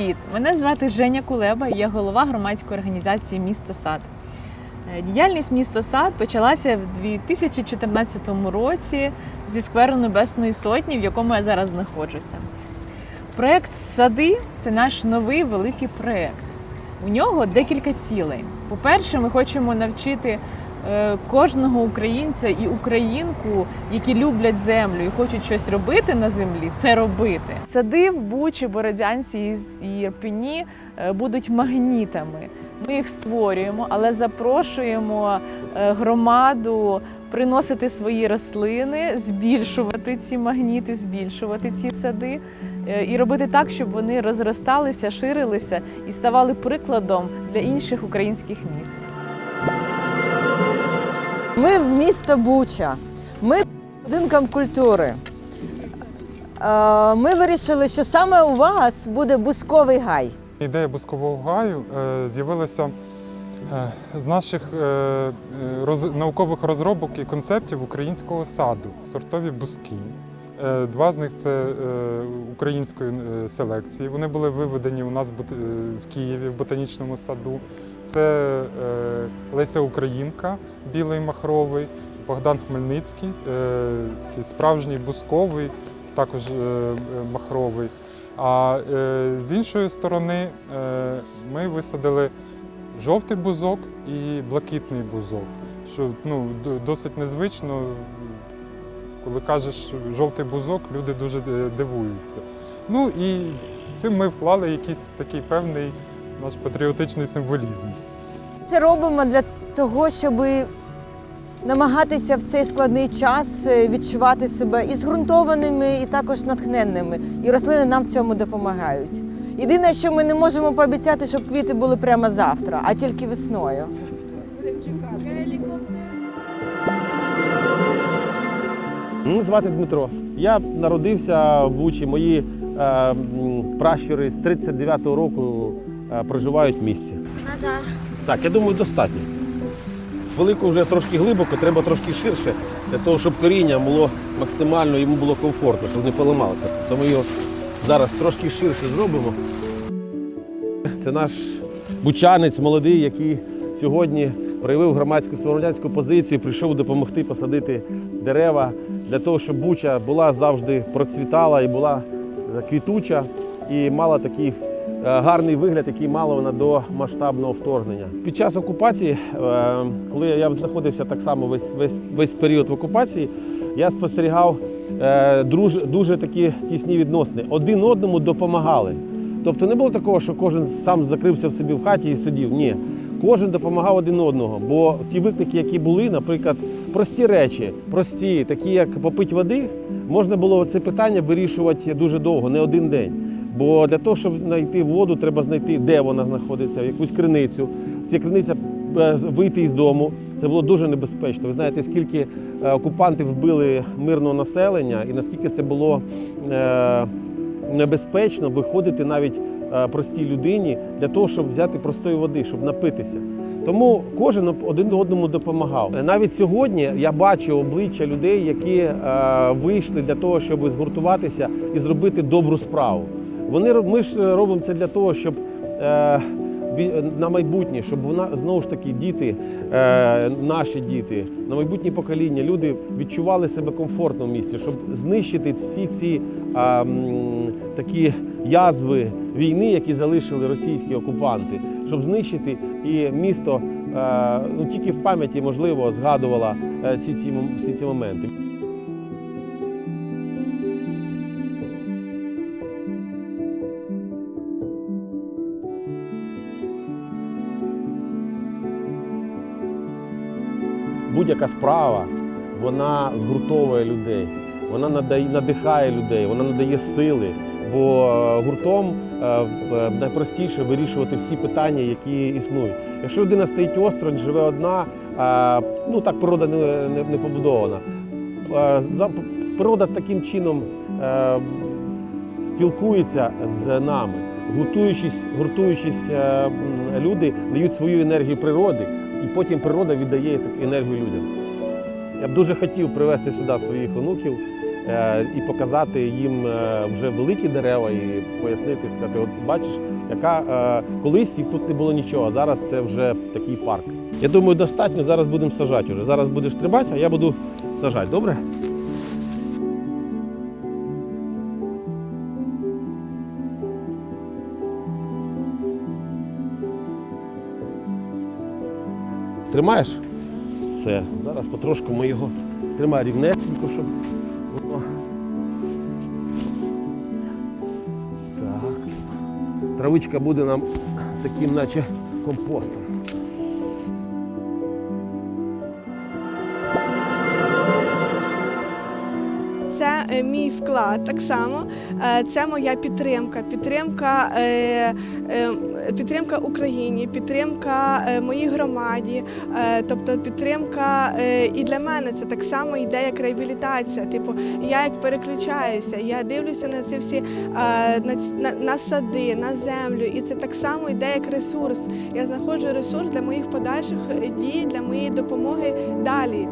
Привіт! Мене звати Женя Кулеба, я голова громадської організації Місто Сад. Е, Діяльність місто Сад почалася в 2014 році зі скверу Небесної Сотні, в якому я зараз знаходжуся. Проект Сади це наш новий великий проект. У нього декілька цілей. По-перше, ми хочемо навчити кожного українця і українку, які люблять землю і хочуть щось робити на землі, це робити. Сади в Бучі, Бородянці і З- і е, будуть магнітами. Ми їх створюємо, але запрошуємо е, громаду приносити свої рослини, збільшувати ці магніти, збільшувати ці сади е, і робити так, щоб вони розросталися, ширилися і ставали прикладом для інших українських міст. Ми в місто Буча. Ми будинком культури. Е, Ми вирішили, що саме у вас буде бусковий гай. Ідея бускового гаю е, з'явилася е, з наших наукових розробок і концептів українського саду. Сортові буски. Два з них це української селекції. Вони були виведені у нас в Києві в ботанічному саду. Це е, Леся Українка, білий махровий, Богдан Хмельницький, е, такий справжній бусковий, також е, махровий. А з іншої сторони ми висадили жовтий бузок і блакитний бузок, що ну, досить незвично. Коли кажеш жовтий бузок, люди дуже дивуються. Ну і цим ми вклали якийсь такий певний наш патріотичний символізм. Це робимо для того, щоб намагатися в цей складний час е, відчувати себе і зґрунтованими, і також натхненними. І рослини нам в цьому допомагають. Єдине, що ми не можемо пообіцяти, щоб квіти були прямо завтра, а тільки весною. Мене звати Дмитро. Я народився в Бучі. Мої е, пращури з 39-го року проживають в місті. Назар. Так, я думаю, достатньо. Велику вже трошки глибоко, треба трошки ширше, для того, щоб коріння було максимально йому було комфортно, щоб не поламалося. Тому його зараз трошки ширше зробимо. Це наш бучанець молодий, який сьогодні проявив громадську громадянську позицію, прийшов допомогти посадити дерева для того, щоб Буча була завжди процвітала і була е, квітуча і мала такий е, гарний вигляд, який мала вона до масштабного вторгнення. Під час окупації, е, коли я знаходився так само весь, весь, весь період в окупації, я спостерігав е, друж, дуже такі тісні відносини. Один одному допомагали. Тобто не було такого, що кожен сам закрився в собі в хаті і сидів. Ні. Кожен допомагав один одного. Бо ті виклики, які були, наприклад, прості речі, прості, такі як попити води, можна було це питання вирішувати дуже довго, не один день. Бо для того, щоб знайти воду, треба знайти, де вона знаходиться, якусь криницю. Ця криниця е, вийти із дому. Це було дуже небезпечно. Ви знаєте, скільки е, окупанти вбили мирного населення, і наскільки це було е, небезпечно виходити навіть простій людині для того, щоб взяти простої води, щоб напитися. Тому кожен один одному допомагав. Навіть сьогодні я бачу обличчя людей, які вийшли для того, щоб згуртуватися і зробити добру справу. Вони ми ж робимо це для того, щоб е, на майбутнє, щоб вона знову ж таки діти, е, наші діти, на майбутнє покоління, люди відчували себе комфортно в місті, щоб знищити всі ці м, такі язви війни, які залишили російські окупанти, щоб знищити і місто е, ну тільки в пам'яті можливо згадувало е, всі ці всі ці моменти. Будь-яка справа вона згуртовує людей, вона надихає людей, вона надає сили. Бо е, гуртом е, е, найпростіше вирішувати всі питання, які існують. Якщо людина стоїть осторонь, живе одна, ну так природа не, побудована. Природа таким чином спілкується з нами. Гуртуючись, гуртуючись, люди дають свою енергію природи, і потім природа віддає енергію людям. Я б дуже хотів привезти сюди своїх онуків, е, і показати їм е, вже великі дерева і пояснити, сказати, от бачиш, яка е, колись їх тут не було нічого, а зараз це вже такий парк. Я думаю, достатньо. Зараз будемо сажати вже. Зараз будеш тримати, а я буду сажати. Добре? Тримаєш? Все. Зараз потрошку ми його тримаємо рівнесенько, щоб воно. Так. Травичка буде нам таким, наче компостом. Це е, мій вклад так само. Е, Це моя підтримка. Підтримка, е, підтримка Україні, підтримка е, моїй громаді. Е, Тобто підтримка е, і для мене це так само йде як реабілітація. Типу, я як переключаюся, я дивлюся на ці всі е, на, на, на сади, на землю, і це так само йде як ресурс. Я знаходжу ресурс для моїх подальших е, дій, для моєї допомоги далі.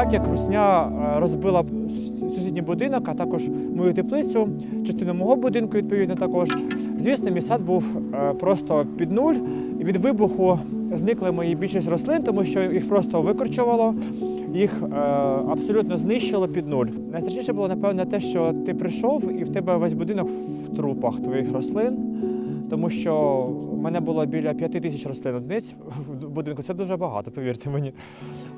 Так як русня е, розбила сусідній будинок, а також мою теплицю, частину мого будинку відповідно також. Звісно, мій сад був е, просто під нуль. Від вибуху зникли мої більшість рослин, тому що їх просто викорчувало, їх е, абсолютно знищило під нуль. Найстрашніше було, напевно, те, що ти прийшов і в тебе весь будинок в трупах твоїх рослин. Тому що в мене було біля п'яти тисяч рослин одиниць в будинку. Це дуже багато, повірте мені.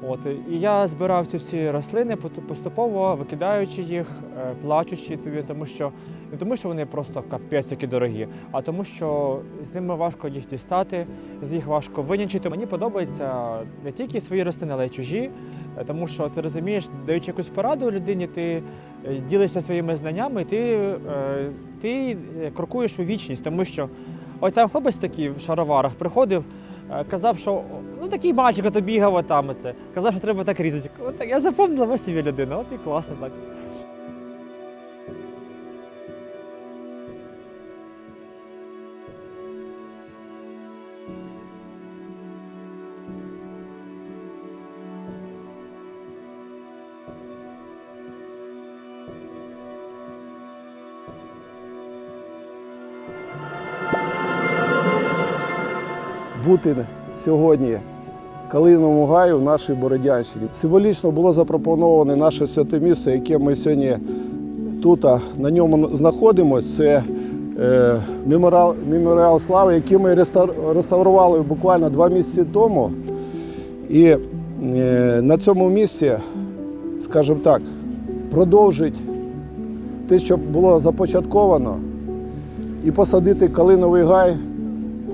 От і я збирав ці всі рослини поступово викидаючи їх, е, плачучи відповідно, тому що не тому, що вони просто капець які дорогі, а тому, що з ними важко їх дістати, з них важко винянчити. Мені подобається не тільки свої рослини, але й чужі. Е, Тому що ти розумієш, даючи якусь пораду людині, ти е, ділишся своїми знаннями, ти, е, ти крокуєш у вічність, тому що ось там хлопець такий в шароварах приходив. Казав, що ну такий мальчик то бігав там. оце. Казав, що треба так різати. От так, я запам'ятала ось собі людина, от і класно так. Бути сьогодні Калиновому гаю в нашій Бородянщині. Символічно було запропоноване наше святе місце, яке ми сьогодні тут на ньому знаходимося. Це е, меморіал, меморіал слави, який ми реставрували буквально два місяці тому. І е, на цьому місці, скажімо так, продовжить те, що було започатковано, і посадити калиновий гай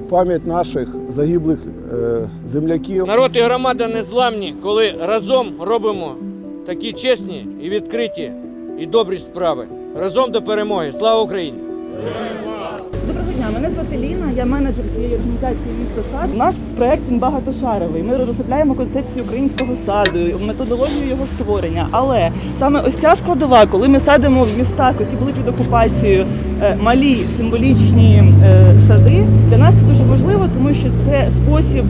пам'ять наших загиблих е, земляків. Народ і громада незламні, коли разом робимо такі чесні і відкриті і добрі справи. Разом до перемоги. Слава Україні! Звати Ліна, я менеджер цієї організації місто сад. Наш проект він багатошаровий. Ми розробляємо концепцію українського саду, методологію його створення. Але саме ось ця складова, коли ми садимо в містах, які були під окупацією, е, малі символічні е, сади, для нас це дуже важливо, тому що це спосіб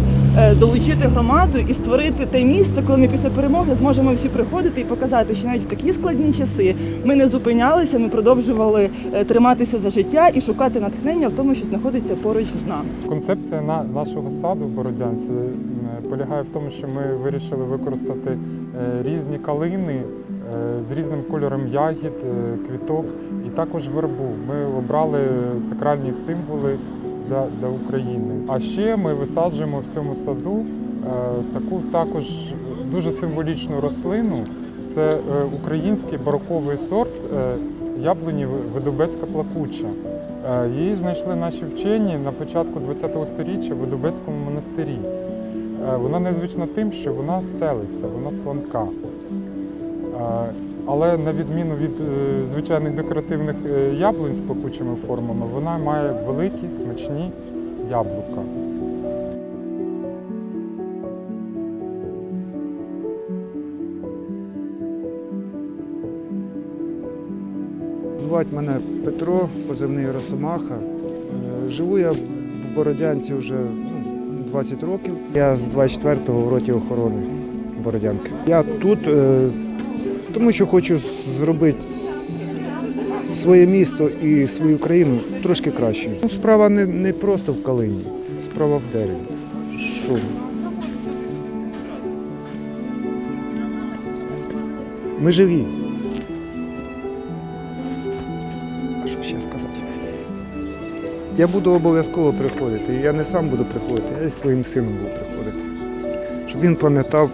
долучити громаду і створити те місце, коли ми після перемоги зможемо всі приходити і показати, що навіть в такі складні часи ми не зупинялися, ми продовжували е, триматися за життя і шукати натхнення в тому, що знаходиться поруч з нами. Концепція на нашого саду в Бородянці е, полягає в тому, що ми вирішили використати е, різні калини е, з різним кольором ягід, е, квіток і також вербу. Ми обрали сакральні символи для, для України. А ще ми висаджуємо в цьому саду е, таку також дуже символічну рослину. Це е, український бароковий сорт е, яблуні Видобецька плакуча. Її знайшли наші вчені на початку ХХ століття в Видобецькому монастирі. Вона незвична тим, що вона стелиться, вона слонка. Але на відміну від е, звичайних декоративних е, яблунь з плакучими формами, вона має великі смачні яблука. Звати мене Петро, позивний Росомаха. Е, Живу я в Бородянці вже ну, 20 років. Я з 24-го в роті охорони Бородянки. Я тут, тому що хочу зробити своє місто і свою країну трошки краще. Ну, Справа не, не просто в калині, справа в дереві. Що? Ми живі. А що ще сказати? Я буду обов'язково приходити. Я не сам буду приходити, я зі своїм сином буду приходити. Щоб він пам'ятав,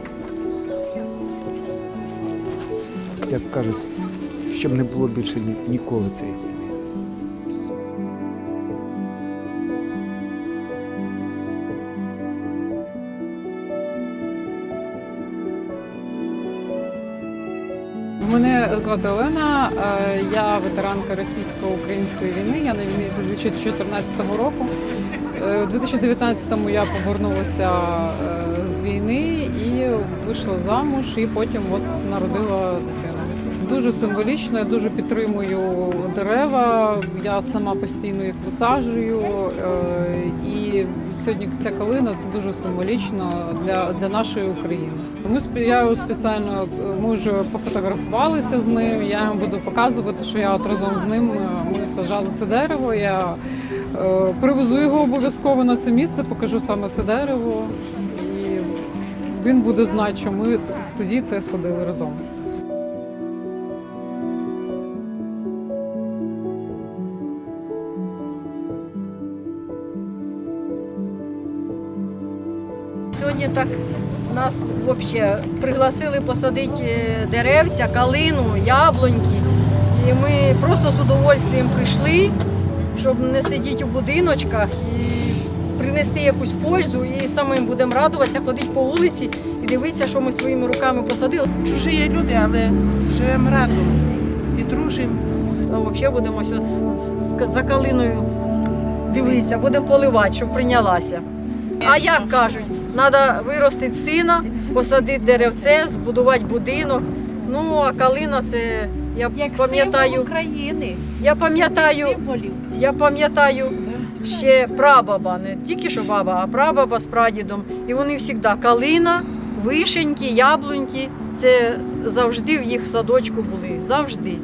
як кажуть, щоб не було більше ні- ніколи цієї. війни. Мене звати Олена, е, я ветеранка російсько-української війни. Я на війні з 2014 року. Е, У 2019-му я повернулася е, з війни і вийшла замуж, і потім от народила. Дуже символічно, я дуже підтримую дерева. Я сама постійно їх висаджую. е, І сьогодні ця калина це дуже символічно для, для нашої України. Тому я спеціально вже пофотографувалися з ним. Я йому буду показувати, що я от разом з ним е, ми саджали це дерево. Я е, привезу його обов'язково на це місце, покажу саме це дерево, і він буде знати, що ми тоді це садили разом. Так нас взагалі пригласили посадити е, деревця, калину, яблуньки. І ми просто з удовольствием прийшли, щоб не сидіти у будиночках і принести якусь пользу. І самим будемо радуватися, ходити по вулиці і дивитися, що ми своїми руками посадили. Чужі є люди, але живемо разом і дружимо. Ну, взагалі будемо за калиною дивитися, будемо поливати, щоб прийнялася. А як кажуть, треба виростити сина, посадити деревце, збудувати будинок. Ну, а калина це я пам'ятаю. України. Я пам'ятаю, я пам'ятаю ще прабаба, не тільки що баба, а прабаба з прадідом. І вони завжди калина, вишеньки, яблуньки. Це завжди в їх в садочку були. Завжди.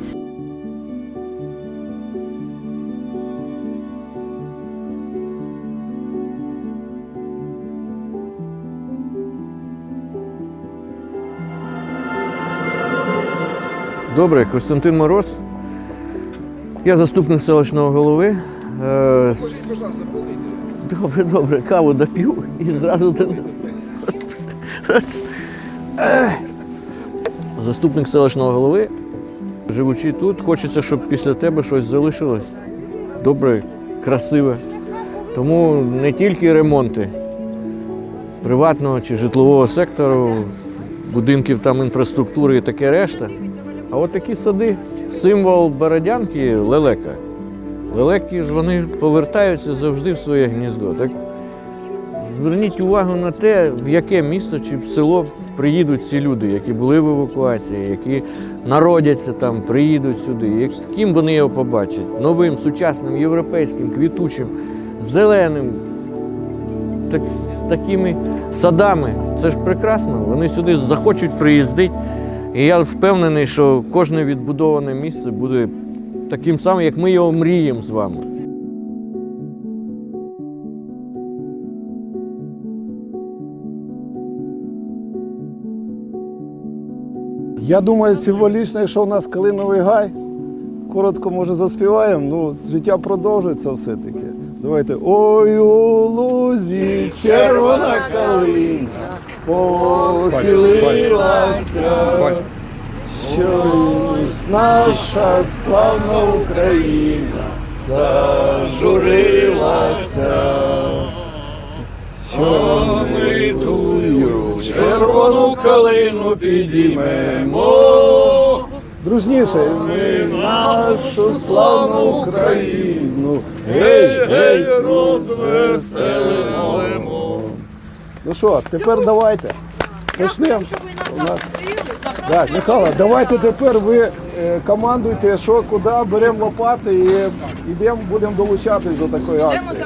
Добре, Костянтин Мороз. Я заступник селищного голови. Е, Добре, добре, каву доп'ю і зразу до нас. Заступник селищного голови. Живучи тут, хочеться, щоб після тебе щось залишилось. Добре, красиве. Тому не тільки ремонти приватного чи житлового сектору, будинків там інфраструктури і таке решта. А от такі сади, символ Бородянки лелека. Лелеки ж вони повертаються завжди в своє гніздо. Так зверніть увагу на те, в яке місто чи в село приїдуть ці люди, які були в евакуації, які народяться там, приїдуть сюди, яким вони його побачать. Новим, сучасним, європейським, квітучим, зеленим, так, такими садами. Це ж прекрасно. Вони сюди захочуть приїздити. І я впевнений, що кожне відбудоване місце буде таким самим, як ми його мріємо з вами. Я думаю, символічно, якщо у нас калиновий гай, коротко може заспіваємо, ну життя продовжується все-таки. Давайте. Ой у лузі червона калина похилилася, щось наша славна Україна зажурилася. Що ми тую червону калину підіймемо. Дружніше, ми нашу славну Україну. Гей, гей, розвеселимо. Ну що, тепер давайте. Почнемо. Так, Михайло, давайте тепер ви е, командуйте, що куди, беремо лопати і йдемо, будемо долучатись до такої акції.